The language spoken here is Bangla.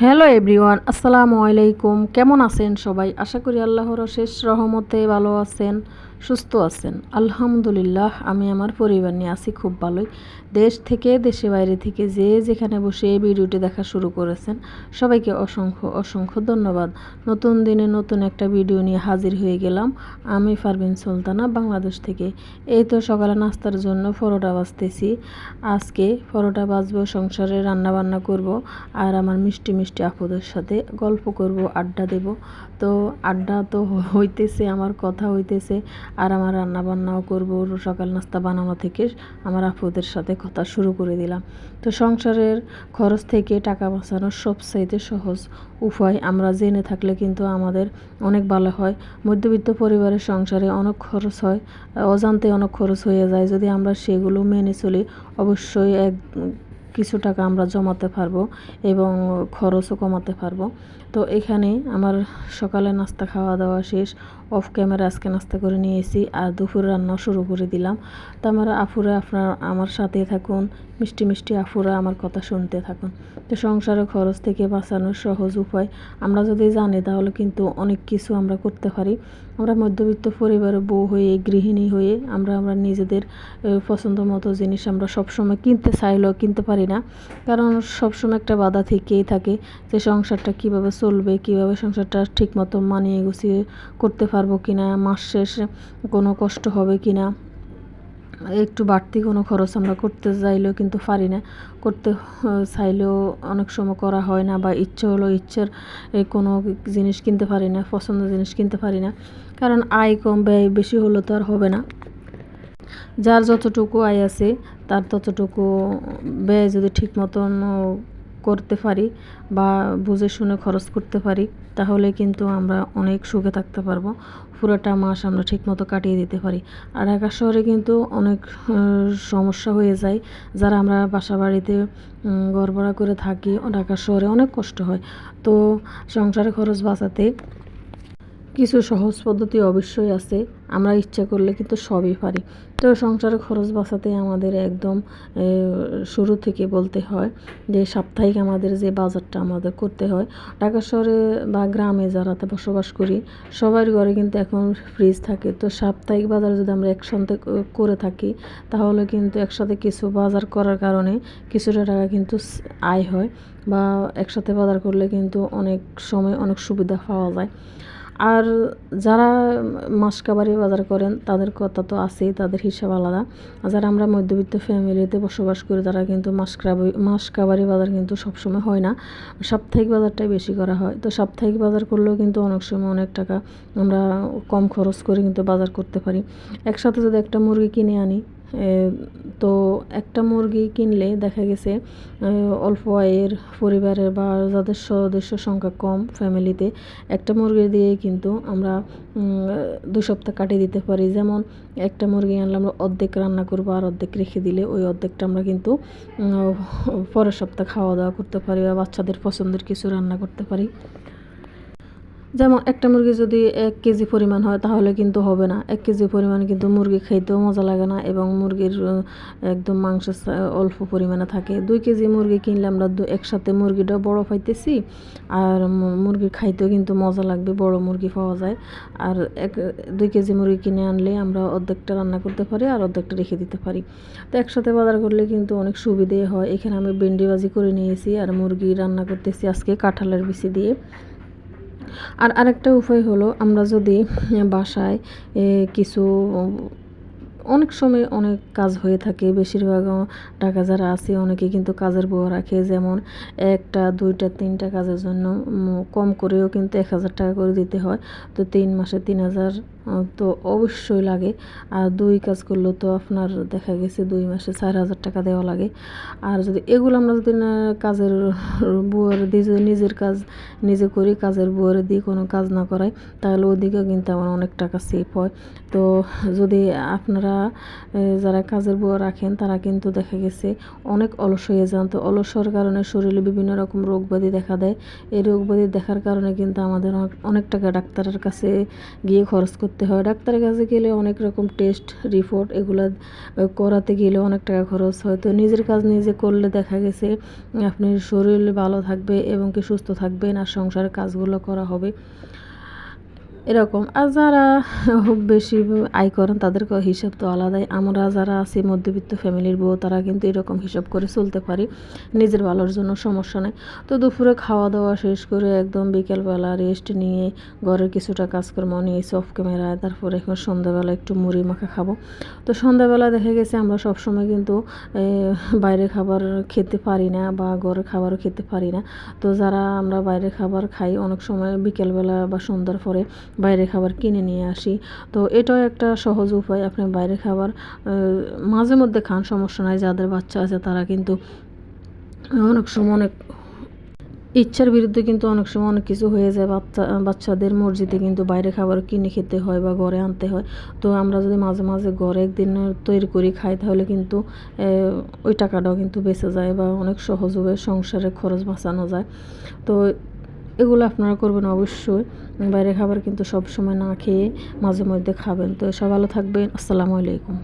হ্যালো এভরিওয়ান আসসালামু আলাইকুম। কেমন আছেন সবাই? আশা করি আল্লাহর শেষ রহমতে ভালো আছেন। সুস্থ আছেন। আলহামদুলিল্লাহ, আমি আমার পরিবার নিয়ে আছি খুব ভালোই। দেশ থেকে দেশে বাইরে থেকে যে যেখানে বসে এই ভিডিওটি দেখা শুরু করেছেন, সবাইকে অসংখ্য অসংখ্য ধন্যবাদ। নতুন দিনে নতুন একটা ভিডিও নিয়ে হাজির হয়ে গেলাম। আমি ফারবিন সুলতানা, বাংলাদেশ থেকে। এই তো সকালে নাস্তার জন্য পরোটা বাজতেছি। আজকে পরোটা বাজবো, সংসারে রান্না বান্না করব আর আমার মিষ্টি মিষ্টি আপুদের সাথে গল্প করব, আড্ডা দেব। তো আড্ডা তো হইতেছে, আমার কথা হইতেছে। আর আমার রান্না বান্নাও করব, সকাল নাস্তা বানানো থেকে আমার আপুদের সাথে কথা শুরু করে দিলাম। তো সংসারের খরচ থেকে টাকা বাঁচানোর সবচাইতে সহজ উপায় আমরা জেনে থাকলে কিন্তু আমাদের অনেক ভালো হয়। মধ্যবিত্ত পরিবারের সংসারে অনেক খরচ হয়, অজান্তে অনেক খরচ হয়ে যায়। যদি আমরা সেগুলো মেনে চলি, অবশ্যই এক কিছু টাকা আমরা জমাতে পারব এবং খরচও কমাতে পারব। তো এখানে আমার সকালে নাস্তা খাওয়া দাওয়া শেষ। অফ ক্যামেরা আজকে নাস্তা করে নিয়েছি আর দুপুর রান্না শুরু করে দিলাম। তো আমার আফুরা আপনার আমার সাথে থাকুন। মিষ্টি মিষ্টি আফুরা আমার কথা শুনতে থাকুন। তো সংসারের খরচ থেকে বাঁচানোর সহজ উপায় আমরা যদি জানি, তাহলে কিন্তু অনেক কিছু আমরা করতে পারি। আমরা মধ্যবিত্ত পরিবারের বউ হয়ে, গৃহিণী হয়ে আমরা আমরা নিজেদের পছন্দ মতো জিনিস আমরা সবসময় কিনতে চাইলেও কিনতে পারি না। কারণ সবসময় একটা বাধা থেকেই থাকে যে সংসারটা কীভাবে চলবে, কীভাবে সংসারটা ঠিকমতো মানিয়ে গুছিয়ে করতে পারব কি না মাস শেষে কোনো কষ্ট হবে কি না একটু বাড়তি কোনো খরচ আমরা করতে চাইলেও কিন্তু পারি না। করতে, চাইলেও অনেক সময় করা হয় না বা ইচ্ছে হলো ইচ্ছের কোনো জিনিস কিনতে পারি না, পছন্দের জিনিস কিনতে পারি না। কারণ আয় কম, ব্যয় বেশি হলে তো আর হবে না। যার যতটুকু আয় আছে, তার ততটুকু ব্যয় যদি ঠিক মতন করতে পারি বা বুঝে শুনে খরচ করতে পারি, তাহলে কিন্তু আমরা অনেক সুখে থাকতে পারব। পুরোটা মাস আমরা ঠিকমতো কাটিয়ে দিতে পারি। আর ঢাকা শহরে কিন্তু অনেক সমস্যা হয়ে যায়। যারা আমরা বাসা বাড়িতে ভাড়া করে থাকি, ঢাকা শহরে অনেক কষ্ট হয়। তো সংসারে খরচ বাঁচাতে কিছু সহজ পদ্ধতি অবশ্যই আছে। আমরা ইচ্ছা করলে কিন্তু সবই পারি। তো সংসারের খরচ বাঁচাতে আমাদের একদম শুরু থেকে বলতে হয় যে সাপ্তাহিক আমাদের যে বাজারটা আমাদের করতে হয়, ঢাকা শহরে বা গ্রামে যারাতে বসবাস করি, সবার ঘরে কিন্তু এখন ফ্রিজ থাকে। তো সাপ্তাহিক বাজার যদি আমরা একসাথে করে থাকি, তাহলে কিন্তু একসাথে কিছু বাজার করার কারণে কিছুটা টাকা কিন্তু আয় হয় বা একসাথে বাজার করলে কিন্তু অনেক সময় অনেক সুবিধা পাওয়া যায়। আর যারা মাসকাবারি বাজার করেন, তাদের কথা তো আছেই, তাদের হিসাব আলাদা। আর যারা আমরা মধ্যবিত্ত ফ্যামিলিতে বসবাস করি, তারা কিন্তু মাসকাবারি মাসকাবারি বাজার কিন্তু সবসময় হয় না। সাপ্তাহিক বাজারটাই বেশি করা হয়। তো সাপ্তাহিক বাজার করলেও কিন্তু অনেক সময় অনেক টাকা আমরা কম খরচ করে কিন্তু বাজার করতে পারি। একসাথে যদি একটা মুরগি কিনে আনি তো একটা মুরগি কিনলে দেখা গেছে অল্প আয়ের পরিবারের বা যাদের সদস্য সংখ্যা কম ফ্যামিলিতে একটা মুরগি দিয়ে কিন্তু আমরা দু সপ্তাহ কাটিয়ে দিতে পারি। যেমন একটা মুরগি আনলে আমরা অর্ধেক রান্না করব আর অর্ধেক রেখে দিলে ওই অর্ধেকটা আমরা কিন্তু পরের সপ্তাহ খাওয়া দাওয়া করতে পারি বা বাচ্চাদের পছন্দের কিছু রান্না করতে পারি। যেমন একটা মুরগি যদি এক কেজি পরিমাণ হয়, তাহলে কিন্তু হবে না। এক কেজি পরিমাণ কিন্তু মুরগি খাইতেও মজা লাগে না এবং মুরগির একদম মাংস অল্প পরিমাণে থাকে। দুই কেজি মুরগি কিনলে আমরা দু, একসাথে মুরগিটা বড় পাইতেছি আর মুরগি খাইতেও কিন্তু মজা লাগবে, বড় মুরগি পাওয়া যায়। আর এক, দুই কেজি মুরগি কিনে আনলে আমরা অর্ধেকটা রান্না করতে পারি আর অর্ধেকটা রেখে দিতে পারি। তো একসাথে বাজার করলে কিন্তু অনেক সুবিধে হয়। এখানে আমি ভেন্ডি ভাজি করে নিয়েছি আর মুরগি রান্না করতেছি আজকে কাঁঠালের বিচি দিয়ে। আর আরেকটা উপায় হলো আমরা যদি বাসায় কিছু, অনেক সময় অনেক কাজ হয়ে থাকে। বেশিরভাগ টাকা যারা আছে অনেকে কিন্তু কাজের বউ রাখে। যেমন একটা, দুইটা, তিনটা কাজের জন্য কম করেও কিন্তু এক হাজার টাকা করে দিতে হয়। তো তিন মাসে তিন হাজার তো অবশ্যই লাগে। আর দুই কাজ করলেও তো আপনার দেখা গেছে দুই মাসে চার হাজার টাকা দেওয়া লাগে। আর যদি এগুলো আমরা যদি না কাজের বুয়ার দিয়ে যদি নিজের কাজ নিজে করি, কাজের বুয়ারে দিয়ে কোনো কাজ না করাই, তাহলে ওদিকেও কিন্তু আমার অনেক টাকা সেভ হয়। তো যদি আপনারা যারা কাজের বুয়া রাখেন, তারা কিন্তু দেখা গেছে অনেক অলস হয়ে যান। তো অলসর কারণে শরীরে বিভিন্ন রকম রোগ ব্যাধি দেখা দেয়। এই রোগ ব্যাধি দেখার কারণে কিন্তু আমাদের অনেক টাকা ডাক্তারের কাছে গিয়ে খরচ করতে হয়। ডাক্তারের কাছে গেলে অনেক রকম টেস্ট রিপোর্ট এগুলো করাতে গেলে অনেক টাকা খরচ হয়। তো নিজের কাজ নিজে করলে দেখা গেছে আপনার শরীর ভালো থাকবে এবং কি সুস্থ থাকবেন আর সংসারের কাজগুলো করা হবে। এরকম। আর যারা বেশি আয় করেন তাদের হিসাব তো আলাদাই। আমরা যারা আছি, মধ্যবিত্ত ফ্যামিলির বউ, তারা কিন্তু এরকম হিসাব করে চলতে পারি। নিজের ভালোর জন্য সমস্যা নেই। তো দুপুরে খাওয়া দাওয়া শেষ করে একদম বিকেলবেলা রেস্ট নিয়ে ঘরের কিছুটা কাজকর্ম নিয়ে অফ ক্যামেরায় তারপরে এখন সন্ধ্যাবেলা একটু মুড়ি মাখা খাব। তো সন্ধ্যাবেলা দেখা গেছে আমরা সবসময় কিন্তু বাইরে খাবার খেতে পারি না বা ঘরের খাবারও খেতে পারি না। তো যারা আমরা বাইরে খাবার খাই, অনেক সময় বিকেলবেলা বা সন্ধ্যার পরে বাইরে খাবার কিনে নিয়ে আসি। তো এটাও একটা সহজ উপায়, আপনি বাইরে খাবার মাঝে মধ্যে খান, সমস্যা নাই, যাদের বাচ্চা আছে তারা কিন্তু অনেক সময় অনেক ইচ্ছার বিরুদ্ধে কিন্তু অনেক সময় অনেক কিছু হয়ে যায়। বাচ্চা, বাচ্চাদের মর্জিতে কিন্তু বাইরে খাবার কিনে খেতে হয় বা ঘরে আনতে হয়। তো আমরা যদি মাঝে মাঝে ঘরে একদিন তৈরি করি, খাই, তাহলে কিন্তু ওই টাকাটাও কিন্তু বেঁচে যায় বা অনেক সহজভাবে সংসারে খরচ বাঁচানো যায়। তো এগুলো আপনারা করবেন অবশ্যই। বাইরে খাবার কিন্তু সব সময় না খেয়ে মাঝে মধ্যে খাবেন। তো সব ভালো থাকবেন। আসসালামু আলাইকুম।